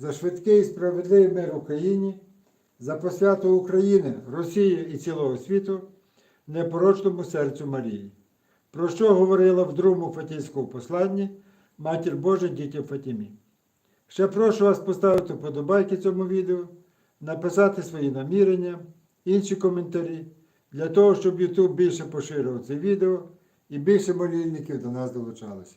за швидкий і справедливий мир Україні, за посвяту України, Росії і цілого світу, непорочному серцю Марії, про що говорила в другому Фатійському посланні Матір Божа дітям Фатімі. Ще прошу вас поставити вподобайки цьому відео, написати свої намірення, інші коментарі, для того, щоб YouTube більше поширював це відео і більше молільників до нас долучалося.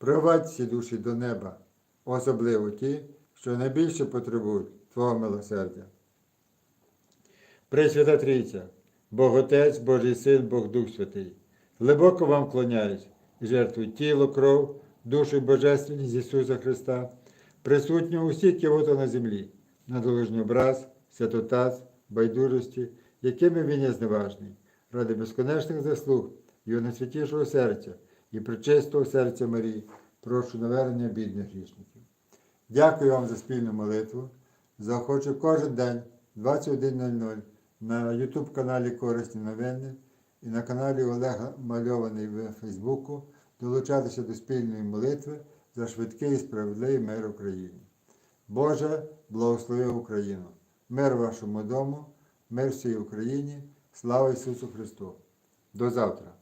провадь всі душі до неба, особливо ті, що найбільше потребують Твого милосердя. Пресвята Трійця, Бог Отець, Божий Син, Бог Дух Святий, глибоко вам клоняюсь і жертвую тіло, кров, душу і божественність Ісуса Христа, присутнього усіх кивота на землі, на долужній образ, святотаз, байдужості, якими він є зневажний, ради безконечних заслуг Його найсвятішого серця і причистого серця Марії, прошу навернення бідних грішників. Дякую вам за спільну молитву. Захочу кожен день 21.00 на YouTube каналі Корисні новини і на каналі Олега Мальований в Фейсбуку долучатися до спільної молитви за швидкий і справедливий мир Україні. Боже, благослови Україну! Мир вашому дому, мир всій Україні, слава Ісусу Христу! До завтра!